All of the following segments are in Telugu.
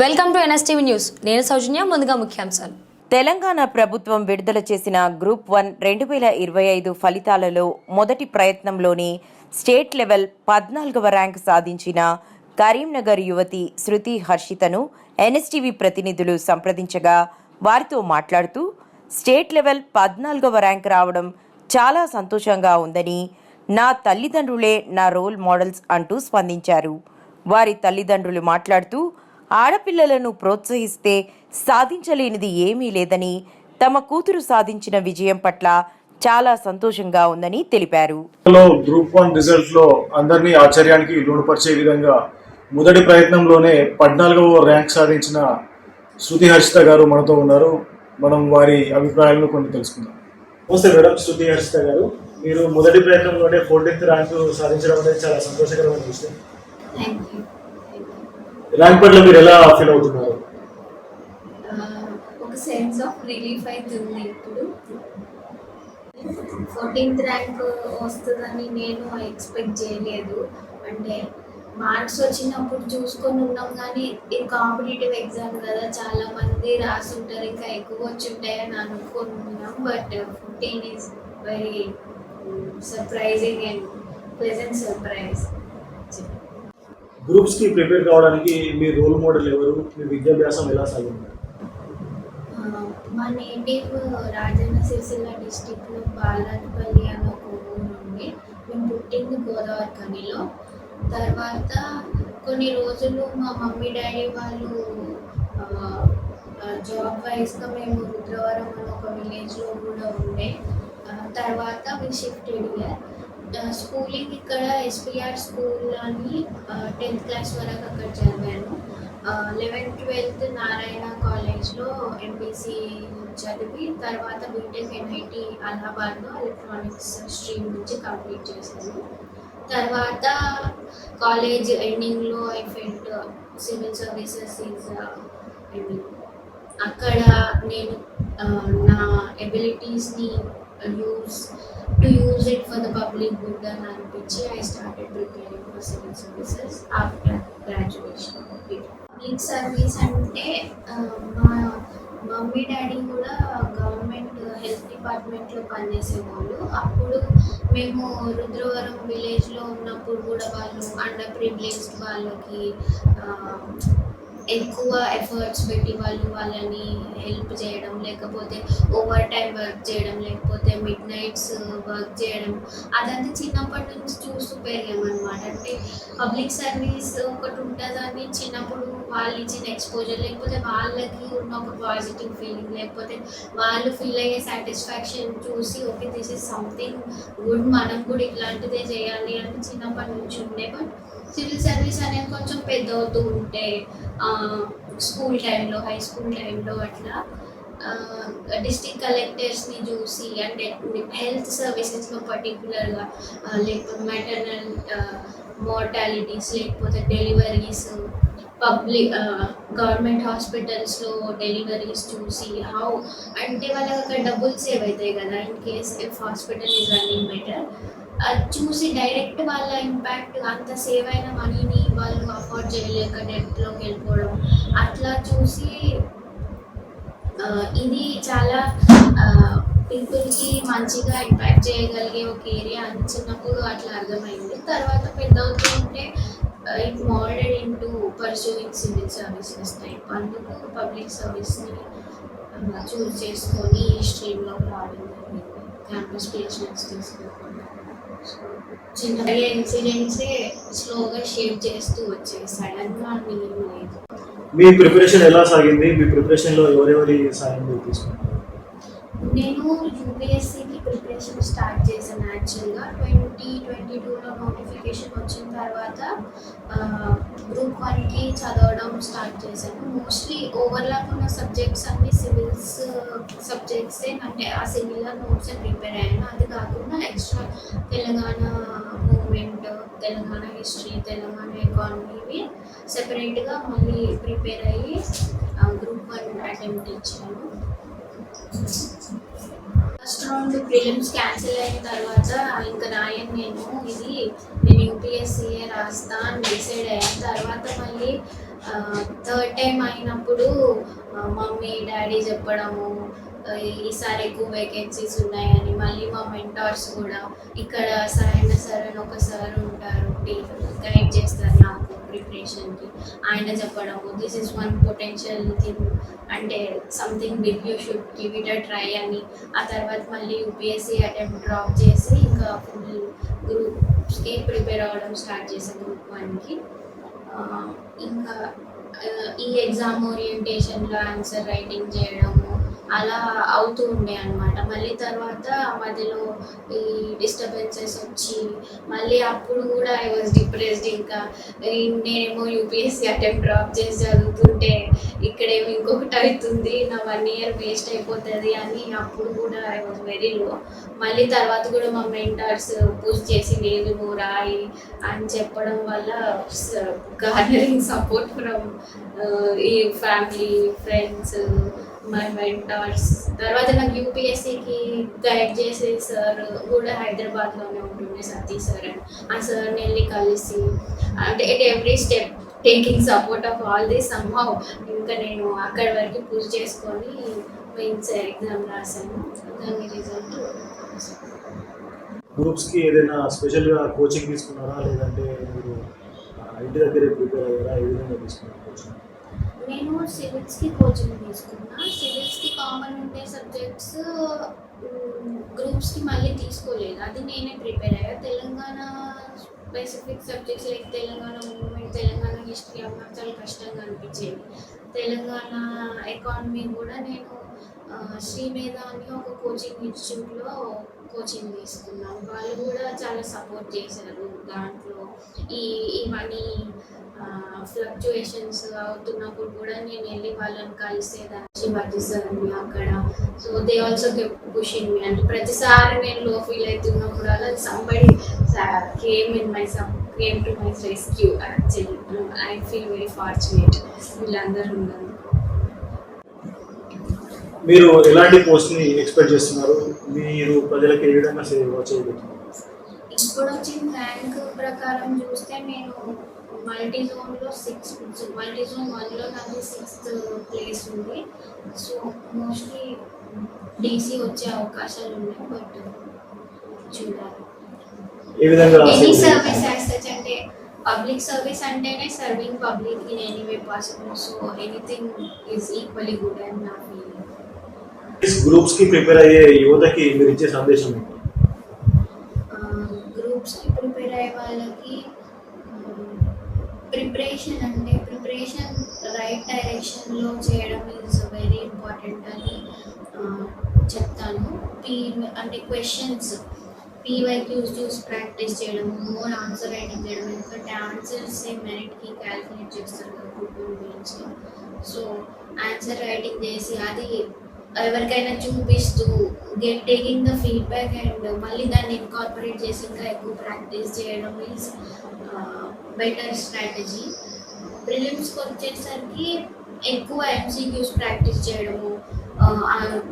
Welcome to NSTV news. నేను సౌజన్య ముందుగా ముఖ్యాంశాలు. తెలంగాణ ప్రభుత్వం విడుదల చేసిన గ్రూప్ వన్ రెండు వేల ఇరవై ఐదు ఫలితాలలో మొదటి ప్రయత్నంలోనే స్టేట్ లెవెల్ పద్నాలుగవ ర్యాంక్ సాధించిన కరీంనగర్ యువతి శృతి హర్షితను ఎన్ఎస్టీవీ ప్రతినిధులు సంప్రదించగా వారితో మాట్లాడుతూ స్టేట్ లెవెల్ పద్నాలుగవ ర్యాంక్ రావడం చాలా సంతోషంగా ఉందని నా తల్లిదండ్రులే నా రోల్ మోడల్స్ అంటూ స్పందించారు. వారి తల్లిదండ్రులు మాట్లాడుతూ ఆడపిల్లలను ప్రోత్సహిస్తే సాధించలేనిది ఏమీ లేదని తమ కూతురు సాధించిన విజయం పట్ల చాలా సంతోషంగా ఉందని తెలిపారు. గ్రూప్ వన్ రిజల్ట్లో అందరినీ ఆశ్చర్యానికి లోనుపరిచే విధంగా మొదటి ప్రయత్నంలోనే పద్నాలుగవ ర్యాంక్ సాధించిన శృతి హర్షిత గారు మనతో ఉన్నారు. మనం వారి అభిప్రాయాలను కొన్ని తెలుసుకుందాం. నమస్తే మేడం శృతి హర్షిత గారు. మీరు మొదటి ప్రయత్నంలోనే ఫోర్టీన్త్ ర్యాంక్ సాధించడం అనేది చాలా సంతోషకరమైన విషయం. ఇలాంటి పట్ల మీరు ఎలా ఫీల్ అవుతున్నారు? ఒక సెన్స్ ఆఫ్ రిలీఫ్ అవుతుంది ఇప్పుడు. ఫోర్టీన్త్ ర్యాంక్ వస్తుందని నేను ఎక్స్పెక్ట్ చేయలేదు. అంటే మార్క్స్ వచ్చినప్పుడు చూసుకొని ఉన్నాం కానీ ఇది కాంపిటేటివ్ ఎగ్జామ్ కదా చాలా మంది రాసుంటారు ఇంకా ఎక్కువ వచ్చి ఉంటాయని అనుకుంటున్నాం but fifteen is very surprising and pleasant surprise. గ్రూప్స్కి prepare కావడానికి మీ రోల్ మోడల్ ఎవరు? మీ విద్యాభ్యాసం ఎలా సాగింది? మా నేటివ్ రాజన్న సిరిసిల్ల డిస్టిక్లో బాలాజపల్లి అని ఒక ఊరు ఉంది. మేము పుట్టింది గోదావరి కనిలో తర్వాత కొన్ని రోజులు మా మమ్మీ డాడీ వాళ్ళు జాబ్ వైజ్గా మేము రుద్రవరం అని ఒక విలేజ్లో కూడా ఉండే. తర్వాత we షిఫ్టెడ్ ఇయర్ స్కూలింగ్ ఇక్కడ ఎస్పీఆర్ స్కూల్ అని టెన్త్ క్లాస్ వరకు అక్కడ చదివాను. లెవెన్త్ ట్వెల్త్ నారాయణ కాలేజ్లో ఎంపీసీ చదివి తర్వాత బీటెక్ ఎన్ఐటి అలహాబాద్లో ఎలక్ట్రానిక్స్ స్ట్రీమ్ నుంచి కంప్లీట్ చేశాను. తర్వాత కాలేజ్ ఎండింగ్లో I felt civil services is అక్కడ నేను నా ఎబిలిటీస్ని use to use it for the public good అని అనిపించి I started preparing for civil services after graduation public service అంటే మా మమ్మీ డాడీ కూడా గవర్నమెంట్ హెల్త్ డిపార్ట్మెంట్లో పనిచేసేవాళ్ళు. అప్పుడు మేము రుద్రవరం విలేజ్లో ఉన్నప్పుడు కూడా వాళ్ళు అండర్ ప్రివిలేజ్డ్ వాళ్ళకి ఎక్కువ ఎఫర్ట్స్ పెట్టి వాళ్ళు వాళ్ళని హెల్ప్ చేయడం లేకపోతే ఓవర్ టైం వర్క్ చేయడం లేకపోతే మిడ్ నైట్స్ వర్క్ చేయడం అదంతా చిన్నప్పటి నుంచి చూస్తూ పెరిగామన్నమాట. అంటే పబ్లిక్ సర్వీస్ ఒకటి ఉంటుందని చిన్నప్పుడు వాళ్ళు ఇచ్చిన ఎక్స్పోజర్ లేకపోతే వాళ్ళకి ఉన్న ఒక పాజిటివ్ ఫీలింగ్ లేకపోతే వాళ్ళు ఫీల్ అయ్యే సాటిస్ఫాక్షన్ చూసి okay this is something good మనం కూడా ఇట్లాంటిదే చేయాలి అని చిన్నప్పటి నుంచి ఉండే. బట్ సివిల్ సర్వీస్ అనేది కొంచెం పెద్ద అవుతూ ఉంటే స్కూల్ టైంలో హై స్కూల్ టైంలో అట్లా డిస్టిక్ కలెక్టర్స్ని చూసి అంటే హెల్త్ సర్వీసెస్లో పర్టికులర్గా లేకపోతే మెటర్నల్ మోర్టాలిటీస్ లేకపోతే డెలివరీస్ పబ్లిక్ గవర్నమెంట్ హాస్పిటల్స్లో డెలివరీస్ చూసి హౌ అంటే వాళ్ళకి అక్కడ డబ్బులు సేవ్ అవుతాయి కదా in case if hospital is running better అది చూసి డైరెక్ట్ వాళ్ళ ఇంపాక్ట్ అంత సేవ్ అయిన మనీని వాళ్ళు అఫోర్డ్ చేయలేక డెప్త్లోకి వెళ్ళిపోవడం. అట్లా చూసి ఇది చాలా పీపుల్కి మంచిగా ఇంపాక్ట్ చేయగలిగే ఒక ఏరియా అని చిన్నప్పుడు అట్లా అర్థమైంది. తర్వాత పెద్ద అవుతూ ఉంటే it moulded into pursuing civil services type అందుకు పబ్లిక్ సర్వీస్ని చూస్ చేసుకొని ఈ స్ట్రీమ్లో రావడం జరిగింది క్యాంపస్ ప్లేస్మెంట్స్ తీసుకోకుండా చిన్న ఇన్సిడెంట్సే స్లోగా షేప్ చేస్తూ వచ్చాయి. సడన్గా అని ఏం లేదు. మీ ప్రిపరేషన్ ఎలా సాగింది? మీ ప్రిపరేషన్లో ఎవరెవరి సాయం మీరు తీసుకున్నారు? నేను యూపీఎస్సీకి ప్రిపరేషన్ స్టార్ట్ చేశాను యాక్చువల్గా ట్వంటీ ట్వంటీ నోటిఫికేషన్ వచ్చిన తర్వాత గ్రూప్ వన్కి చదవడం స్టార్ట్ చేశాను. మోస్ట్లీ ఓవర్లాప్ ఉన్న సబ్జెక్ట్స్ అన్ని సివిల్స్ సబ్జెక్ట్సే అంటే ఆ సిమిలర్ నోట్సే ప్రిపేర్ అయ్యాను. అది కాకుండా extra Telangana movement Telangana history Telangana economy ఇవి సెపరేట్గా మళ్ళీ ప్రిపేర్ అయ్యి గ్రూప్ వన్ అటెంప్ట్ ఇచ్చాను. ఫస్ట్ రౌండ్ ప్రిలిమ్స్ క్యాన్సిల్ అయిన తర్వాత ఇంకా రాయను నేను. ఇది నేను యూపీఎస్సీఏ రాస్తా అని డిసైడ్ అయిన తర్వాత మళ్ళీ థర్డ్ టైం అయినప్పుడు మమ్మీ డాడీ చెప్పడము ఈసారి ఎక్కువ వేకెన్సీస్ ఉన్నాయని మళ్ళీ మా మెంటార్స్ కూడా ఇక్కడ సరైన సార్ అని ఒక సార్ ఉంటారు గైడ్ చేస్తారు నాకు ప్రిపరేషన్కి ఆయన చెప్పడము this is one potential thing అంటే something big you should give it a try అని. ఆ తర్వాత మళ్ళీ యూపీఎస్సీ అటెంప్ట్ డ్రాప్ చేసి ఇంకా ఫుల్ గ్రూప్స్కి ప్రిపేర్ అవ్వడం స్టార్ట్ చేసాను గ్రూప్ వన్కి. ఇంకా ఈ ఎగ్జామ్ ఓరియంటేషన్లో ఆన్సర్ రైటింగ్ చేయడము అలా అవుతూ ఉండే అనమాట మళ్ళీ తర్వాత మధ్యలో ఈ డిస్టర్బెన్సెస్ వచ్చి మళ్ళీ అప్పుడు కూడా ఐ వాజ్ డిప్రెస్డ్ ఇంకా నేనేమో యూపీఎస్సీ అటెంప్ట్ డ్రాప్ చేసి చదువుతుంటే ఇక్కడేమో ఇంకొకటి అవుతుంది నా వన్ ఇయర్ వేస్ట్ అయిపోతుంది అని అప్పుడు కూడా ఐ వాజ్ వెరీ లో మళ్ళీ తర్వాత కూడా మా మెంటర్స్ పూజ చేసి లేదు నువ్వు రాయి అని చెప్పడం వల్ల గార్డెనింగ్ సపోర్ట్ ఫ్రమ్ ఈ ఫ్యామిలీ ఫ్రెండ్స్ మై మెంటర్స్ తర్వాత నాకు యూపీఎస్సికి గైడ్ చేసే సార్ కూడా హైదరాబాద్లోనే ఉంటుండే సతీ సార్ అని. ఆ సార్ని వెళ్ళి కలిసి అంటే at every step taking support of all this somehow ఇంకా నేను అక్కడ వరకు పూజ చేసుకొని మెయిన్స్ ఎగ్జామ్ రాశాను. దాని రిజల్ట్ గ్రూప్స్కి ఏదైనా స్పెషల్గా కోచింగ్ తీసుకున్నారా? లేదంటే మీరు ఇంటి దగ్గరే ప్రిపేర్ అయ్యారా? ఏ విధంగా తీసుకున్నారు నేను సివిల్స్కి కోచింగ్ తీసుకున్నా. సివిల్స్కి కామన్ ఉండే సబ్జెక్ట్స్ గ్రూప్స్కి మళ్ళీ తీసుకోలేదు. అది నేనే ప్రిపేర్ అయ్యా. Telangana specific subjects like Telangana movement Telangana history అవ్వడం చాలా కష్టంగా అనిపించేది తెలంగాణ ఎకానమీ కూడా నేను శ్రీమేధ అని ఒక కోచింగ్ ఇన్స్టిట్యూట్లో కోచింగ్ తీసుకున్నాను. వాళ్ళు కూడా చాలా సపోర్ట్ చేశారు. దాంట్లో ఈ ఈ మనీ ఫ్లక్చుయేషన్స్ అవుతున్నప్పుడు కూడా నేను వెళ్ళి వాళ్ళని కలిసేదాన్ని శివాజీ సార్ని అక్కడ so they also pushing me అంటే ప్రతిసారి నేను లో ఫీల్ అవుతున్నప్పుడు అలా somebody came in my some came to my rescue actually I feel very fortunate వీళ్ళందరూ ఉన్నారు. మీరు ఎలాంటి పోస్ట్ని ఎక్స్పెక్ట్ చేస్తున్నారు? మీరు ప్రజలకు ఏ విధంగా సేవ చేయబోతున్నారు? ఇప్పుడు వచ్చిన ర్యాంక్ ప్రకారం చూస్తే నేను మల్టీ జోన్లో సిక్స్ మల్టీ జోన్ వన్లో నాది సిక్స్త్ ప్లేస్ ఉంది. సో మోస్ట్లీ డీసీ వచ్చే అవకాశాలు ఉన్నాయి బట్ చూడాలి. ఎనీ సర్వీస్ యాజ్ సచ్ అంటే పబ్లిక్ సర్వీస్ అంటేనే serving public in any way possible so anything is equally good and నా ఫీలింగ్ గ్రూప్స్కి ప్రిపేర్ అయ్యే యువతకి మీరు ఇచ్చే సందేశం ఏంటి? డైరెక్షన్లో చేయడం ఈజ్ వెరీ ఇంపార్టెంట్ అని చెప్తాను. పీ అంటే క్వశ్చన్స్ పీవైక్యూస్ చూసి ప్రాక్టీస్ చేయడం మోర్ ఆన్సర్ రైటింగ్ చేయడం ఎందుకంటే ఆన్సర్స్ మెరిట్కి క్యాల్కులేట్ చేస్తారు గూగుల్ గురించి సో ఆన్సర్ రైటింగ్ చేసి అది ఎవరికైనా చూపిస్తూ get taking the feedback and మళ్ళీ దాన్ని ఇన్కార్పొరేట్ చేసి ఇంకా ఎక్కువ ప్రాక్టీస్ చేయడం ఈజ్ బెటర్ స్ట్రాటజీ ప్రిలిమ్స్కి వచ్చేసరికి ఎక్కువ ఎంసీక్యూస్ ప్రాక్టీస్ చేయడము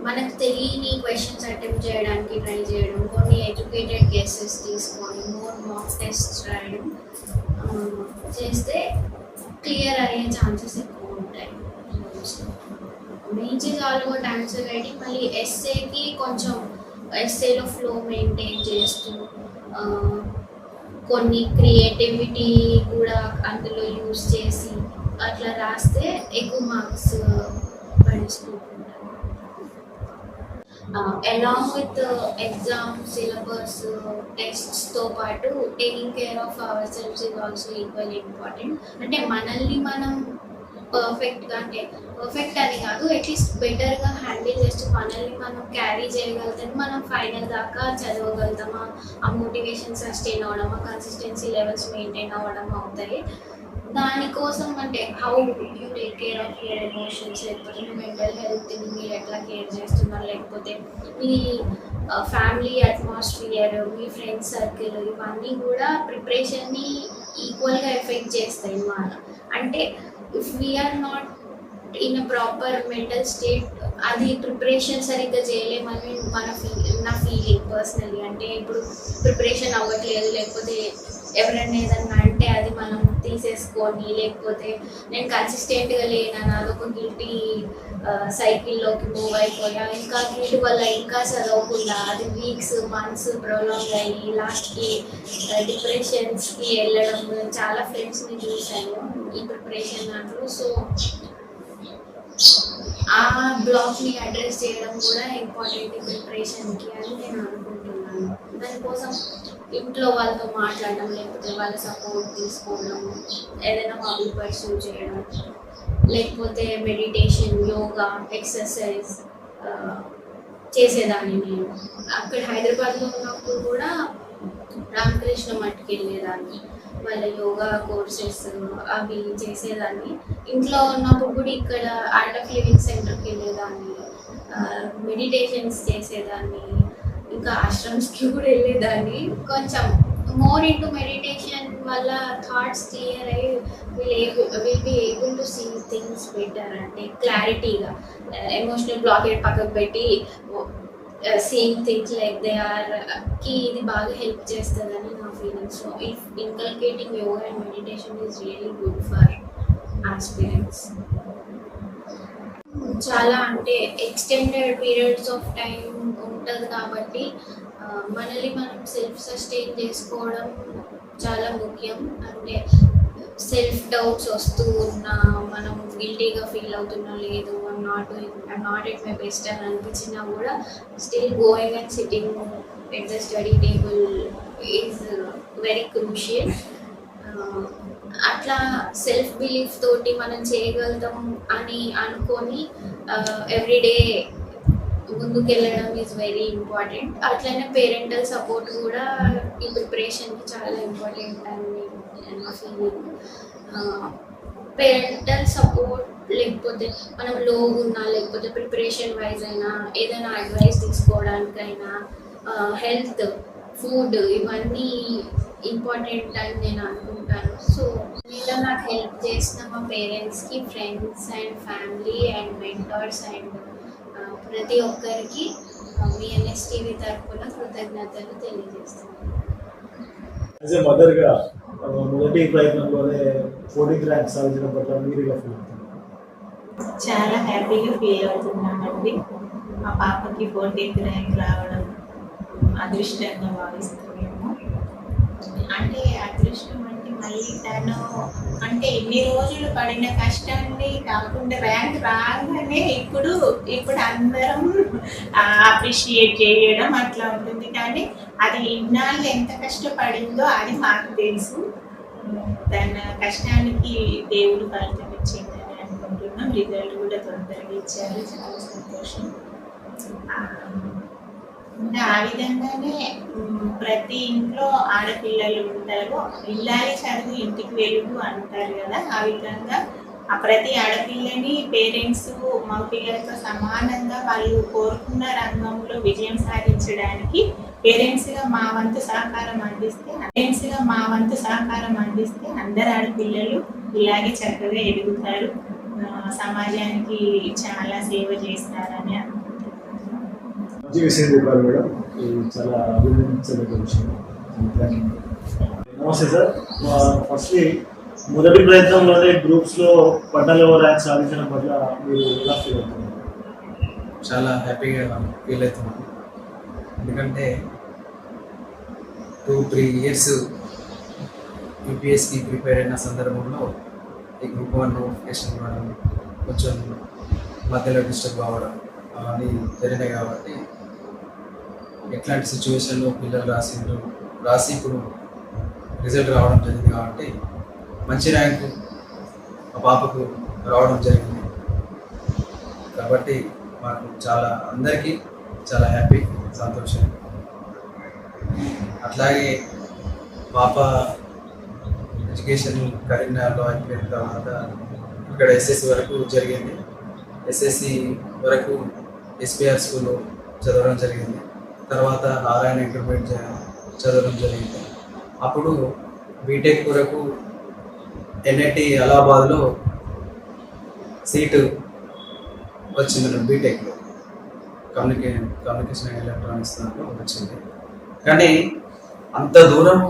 మనకు తెలియని క్వశ్చన్స్ అటెంప్ట్ చేయడానికి ట్రై చేయడం కొన్ని ఎడ్యుకేటెడ్ కేసెస్ తీసుకొని మోర్ మాక్ టెస్ట్ రాయడం చేస్తే క్లియర్ అయ్యే ఛాన్సెస్ ఎక్కువ ఉంటాయి. Mains is all about answer writing మళ్ళీ ఎస్ఏకి కొంచెం ఎస్ఏలో ఫ్లో మెయింటైన్ చేస్తూ కొన్ని క్రియేటివిటీ కూడా అందులో యూస్ చేసి అట్లా రాస్తే ఎక్కువ మార్క్స్ పడేసుకుంటున్నారు అలాంగ్ విత్ ఎగ్జామ్ సిలబస్ టెస్ట్స్తో పాటు taking care of our selfs is also equal important అంటే మనల్ని మనం పర్ఫెక్ట్గా అంటే పర్ఫెక్ట్ అని కాదు అట్లీస్ట్ బెటర్గా హ్యాండిల్ చేస్తూ మనల్ని మనం క్యారీ చేయగలుగుతాం మనం ఫైనల్ దాకా చదవగలుగుతామా? ఆ మోటివేషన్ సస్టైన్ అవడమా? కన్సిస్టెన్సీ లెవెల్స్ మెయింటైన్ అవ్వడం అవుతాయి. దానికోసం అంటే how you take care of your emotions లేకపోతే మీ మెంటల్ హెల్త్ని మీరు ఎట్లా కేర్ చేస్తున్నారు లేకపోతే మీ ఫ్యామిలీ అట్మాస్ఫియర్ మీ ఫ్రెండ్స్ సర్కిల్ ఇవన్నీ కూడా ప్రిపరేషన్ని ఈక్వల్గా ఎఫెక్ట్ చేస్తాయి మన అంటే if we are not in proper mental state అది ప్రిపరేషన్ సరిగ్గా చేయలేమని మన ఫీల్ నా ఫీలింగ్ పర్సనలీ అంటే ఇప్పుడు ప్రిపరేషన్ అవ్వట్లేదు లేకపోతే ఎవరైనా ఏదన్నా అంటే అది మనం తీసేసుకొని లేకపోతే నేను కన్సిస్టెంట్గా లేనని ఒక గిల్టీ సైకిల్లోకి మూవ్ అయిపోయా ఇంకా గిల్ట్ వల్ల ఇంకా చదవకుండా అది వీక్స్ మంత్స్ ప్రొలాంగ్ అయ్యి లాస్ట్కి డిప్రెషన్స్కి వెళ్ళడం చాలా ఫ్రెండ్స్ని చూశాను ఈ ప్రిపరేషన్ దాంట్లో. సో ఆ బ్లాక్ని అడ్రస్ చేయడం కూడా ఇంపార్టెంట్ ప్రిపరేషన్కి అని నేను అనుకుంటున్నాను. దానికోసం ఇంట్లో వాళ్ళతో మాట్లాడడం లేకపోతే వాళ్ళ సపోర్ట్ తీసుకోవడం ఏదైనా హాబీ పర్సూ చేయడం లేకపోతే మెడిటేషన్ యోగా ఎక్సర్సైజ్ చేసేదాన్ని నేను. అక్కడ హైదరాబాద్లో ఉన్నప్పుడు కూడా రామకృష్ణ మట్టుకు వెళ్ళేదాన్ని వాళ్ళ యోగా కోర్సెస్ అవి చేసేదాన్ని. ఇంట్లో ఉన్నప్పుడు కూడా ఇక్కడ ఆర్ట్ ఆఫ్ లివింగ్ సెంటర్కి వెళ్ళేదాన్ని. మెడిటేషన్స్ చేసేదాన్ని. ఇంకా ఆశ్రమ్స్కి కూడా వెళ్ళేదాన్ని. కొంచెం మోర్ ఇంటూ మెడిటేషన్ వల్ల థాట్స్ క్లియర్ అయ్యి will able will be able to see things better అంటే క్లారిటీగా ఎమోషనల్ బ్లాకెట్ పక్కకు పెట్టి సేమ్ థింగ్స్ లైక్ దే ఆర్కి ఇది బాగా హెల్ప్ చేస్తుందని నా feeling so if inculcating yoga and meditation is really good for aspirants చాలా అంటే ఎక్స్టెండెడ్ పీరియడ్స్ ఆఫ్ టైం ఉంటుంది కాబట్టి uh, మనల్ని మనం సెల్ఫ్ సస్టైన్ చేసుకోవడం చాలా ముఖ్యం. అంటే సెల్ఫ్ డౌట్స్ వస్తూ ఉన్నా మనం గిల్టీగా ఫీల్ అవుతున్నా లేదు I'm not I'm not at my best అని అనిపించినా కూడా still going and sitting at the study table is very crucial అట్లా సెల్ఫ్ బిలీఫ్ తోటి మనం చేయగలుగుతాం అని అనుకొని uh, ఎవ్రీడే ముందుకెళ్ళడం ఈజ్ వెరీ ఇంపార్టెంట్ అట్లనే పేరెంటల్ సపోర్ట్ కూడా ఈ ప్రిపరేషన్కి చాలా ఇంపార్టెంట్ అని నా ఫీలింగ్ పేరెంటల్ సపోర్ట్ లేకపోతే మనం లో ఉన్నా లేకపోతే ప్రిపరేషన్ వైజ్ అయినా ఏదైనా అడ్వైస్ తీసుకోవడానికైనా హెల్త్ ఫుడ్ ఇవన్నీ ఇంపార్టెంట్ అని నేను అనుకుంటాను. సో మీలో నాకు హెల్ప్ చేసిన మా పేరెంట్స్కి friends and family and mentors and ప్రతి ఒక్కరికి మీ ఎన్ఎస్టీవీ తరఫున కృతజ్ఞతలు తెలియజేస్తున్నాను. మొదటి ప్రయత్నంలోనే ఫోర్టీన్త్ ర్యాంక్ సాధించిన పట్ల మీరు ఇలా ఫీల్ అవుతున్నారు చాలా హ్యాపీగా ఫీల్ అవుతున్నామండి. మా పాపకి ఫోర్టీన్త్ ర్యాంక్ రావడం అదృష్టంగా భావిస్తున్నాము. అంటే అదృష్టం మళ్ళీ తను అంటే ఎన్ని రోజులు పడిన కష్టాన్ని కాకుండా ర్యాంక్ రాగానే ఇప్పుడు ఇప్పుడు అందరం అప్రిషియేట్ చేయడం అట్లా ఉంటుంది. కానీ అది ఇన్నాళ్ళు ఎంత కష్టపడిందో అది మాకు తెలుసు. తన కష్టానికి దేవుడు ఫలితం ఇచ్చిందని అనుకుంటున్నాం. రిజల్ట్ కూడా తొందరగా ఇచ్చారు. చాలా సంతోషం. ఆ, ఆ విధంగానే ప్రతి ఇంట్లో ఆడపిల్లలు ఉంటారు. ఇల్లాలి చదువు ఇంటికి వెలుగు అంటారు కదా. ఆ విధంగా ఆ ప్రతి ఆడపిల్లని పేరెంట్స్ మా పిల్లలతో సమానంగా వాళ్ళు కోరుకున్న రంగంలో విజయం సాధించడానికి పేరెంట్స్గా మా వంతు సహకారం అందిస్తే పేరెంట్స్గా మా వంతు సహకారం అందిస్తే అందరు ఆడపిల్లలు ఇలాగే చక్కగా ఎదుగుతారు. సమాజానికి చాలా సేవ చేస్తారని అనుకుంటున్నాను మంచి విషయం చెప్పారు మేడం ఇది చాలా అభినందించదగ్గ విషయం. నమస్తే సార్. ఫస్ట్లీ మొదటి ప్రయత్నంలోనే గ్రూప్స్లో పద్నాలుగవ ర్యాంక్ సాధించడం పట్ల మీరు ఎలా ఫీల్ అవుతున్నారు? చాలా హ్యాపీగా ఫీల్ అవుతున్నాను ఎందుకంటే టూ త్రీ ఇయర్స్ యూపీఎస్కి ప్రిపేర్ అయిన సందర్భంలో ఈ గ్రూప్ వన్ నోటిఫికేషన్ ఇవ్వడం కొంచెం మధ్యలో డిస్టర్బ్ అవ్వడం అవన్నీ జరిగినాయి కాబట్టి ఎట్లాంటి సిచ్యువేషన్లో పిల్లలు రాసిండ్రు రాసి ఇప్పుడు రిజల్ట్ రావడం జరిగింది కాబట్టి మంచి ర్యాంకు మా పాపకు రావడం జరిగింది. కాబట్టి మాకు చాలా అందరికీ చాలా హ్యాపీ సంతోషం. అట్లాగే పాప ఎడ్యుకేషన్ కరీంనగర్లో అయిపోయిన తర్వాత ఇక్కడ ఎస్ఎస్సి వరకు జరిగింది. ఎస్ఎస్సి వరకు ఎస్పిఆర్ స్కూల్లో చదవడం జరిగింది. తర్వాత నారాయణ ఇంటర్మీడియట్ చదవడం జరిగింది. అప్పుడు బీటెక్ కొరకు ఎన్ఐటి అలహాబాద్లో సీటు వచ్చింది బీటెక్లో కమ్యూనికే కమ్యూనికేషన్ అండ్ ఎలక్ట్రానిక్స్ దాంట్లో వచ్చింది. కానీ అంత దూరం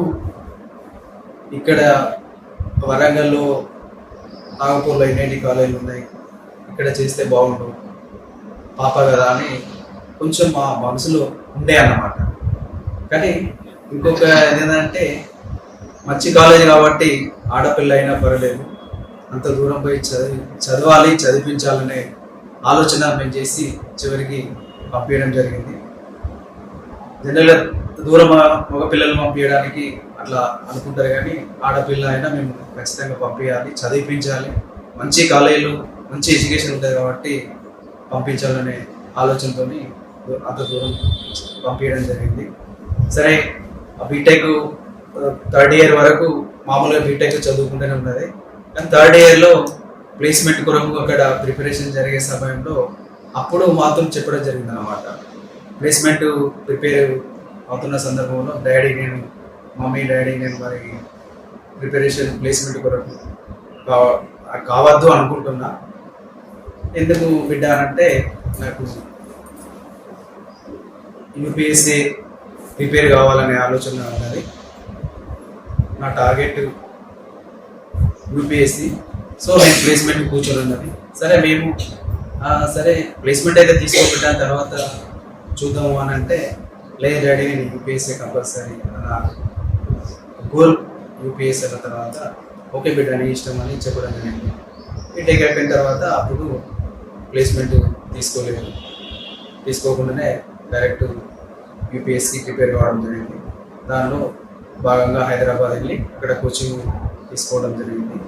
ఇక్కడ వరంగల్లో నాగపూర్లో ఎన్ఐటి కాలేజీలు ఉన్నాయి. ఇక్కడ చేస్తే బాగుండు. పాప కదా అని కొంచెం మా మనసులో ఉండే అన్నమాట. కానీ ఇంకొక ఏంటంటే మంచి కాలేజ్ కాబట్టి ఆడపిల్ల అయినా పర్వాలేదు. అంత దూరం పోయి చదివి చదవాలి చదివించాలనే ఆలోచన మేము చేసి చివరికి పంపించడం జరిగింది. జనరల్గా దూరం మగ పిల్లలు పంపించడానికి అట్లా అనుకుంటారు కానీ ఆడపిల్ల అయినా మేము ఖచ్చితంగా పంపించాలి చదివించాలి. మంచి కాలేజీలు మంచి ఎడ్యుకేషన్ ఉంటుంది కాబట్టి పంపించాలనే ఆలోచనతోని అంత దూరం పంపించడం జరిగింది. సరే బీటెక్ థర్డ్ ఇయర్ వరకు మామూలుగా బీటెక్ చదువుకుంటూనే ఉన్నది. కానీ థర్డ్ ఇయర్లో ప్లేస్మెంట్ కొరకు అక్కడ ప్రిపరేషన్ జరిగే సమయంలో అప్పుడు మాత్రం చెప్పడం జరిగింది అనమాట ప్లేస్మెంట్ ప్రిపేర్ అవుతున్న సందర్భంలో డాడీ నేను మమ్మీ డాడీ నేను మరి ప్రిపరేషన్ ప్లేస్మెంట్ కొరకు కావద్దు అనుకుంటున్నా. ఎందుకు బిడ్డ అంటే నాకు యూపీఎస్సీ ప్రిపేర్ కావాలనే ఆలోచన ఉన్నది. నా టార్గెట్ యూపీఎస్సీ. సో నేను ప్లేస్మెంట్ కూర్చొని ఉన్నది సరే మేము సరే ప్లేస్మెంట్ అయితే తీసుకోబెట్టిన తర్వాత చూద్దాము అని అంటే లేదు డాడీ నేను యూపీఎస్సీ కంపల్సరీ నా గోల్ యూపీఎస్సీ అయిన తర్వాత ఓకే బిడ్డ నీ ఇష్టం అని చెప్పడం జరిగింది. బీటెక్ అయిపోయిన తర్వాత అప్పుడు ప్లేస్మెంట్ తీసుకోలేదు. తీసుకోకుండానే డైరెక్ట్ యూపీఎస్సీ ప్రిపేర్ కావడం జరిగింది. దానిలో భాగంగా హైదరాబాద్ వెళ్ళి అక్కడ కోచింగ్ తీసుకోవడం జరిగింది.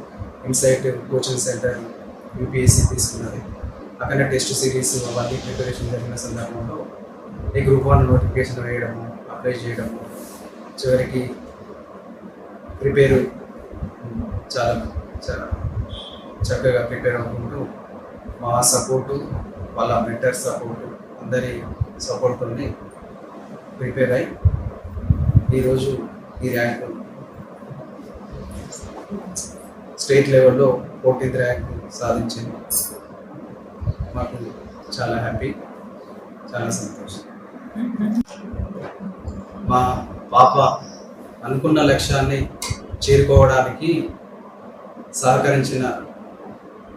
ఇన్సైట్ కోచింగ్ సెంటర్ యూపీఎస్సీ తీసుకున్నది. అక్కడ టెస్ట్ సిరీస్ అవన్నీ ప్రిపరేషన్ జరిగిన సందర్భంలో ఈ గ్రూప్ వన్ నోటిఫికేషన్ వేయడము అప్లై చేయడము చివరికి ప్రిపేర్ చాలా చాలా చక్కగా ప్రిపేర్ అవుకుంటూ మా సపోర్టు వాళ్ళ మెంటర్ సపోర్టు అందరి సపోర్ట్తోనే ప్రిపేర్ అయి ఈరోజు ఈ ర్యాంకు స్టేట్ లెవెల్లో ఫోర్టీన్త్ ర్యాంక్ సాధించింది. మాకు చాలా హ్యాపీ చాలా సంతోషం. మా పాప అనుకున్న లక్ష్యాన్ని చేరుకోవడానికి సహకరించిన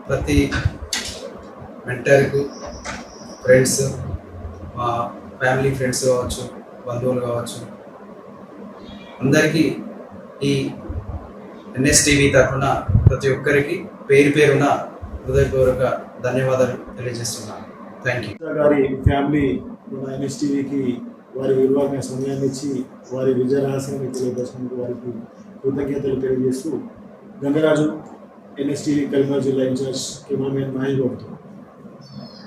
ప్రతి మెంటర్కు ఫ్రెండ్స్ మా ఫ్యామిలీ ఫ్రెండ్స్ కావచ్చు బంధువులు కావచ్చు. అందరికీ ఈ ఎన్ఎస్టీవీ తరఫున ప్రతి ఒక్కరికి పేరు పేరున హృదయపూర్వక ధన్యవాదాలు తెలియజేస్తున్నాను. థ్యాంక్ యూ గారి ఫ్యామిలీ మన ఎన్ఎస్టీవీకి వారి విలువైన సమయాన్ని ఇచ్చి వారి విజయ రహస్యాన్ని తెలియజేసినందుకు వారికి కృతజ్ఞతలు తెలియజేస్తూ గంగరాజు ఎన్ఎస్టీవీ కరీంనగర్ జిల్లా ఇన్ఛార్జ్ కెమెరామెన్ మహేష్ బాబుతో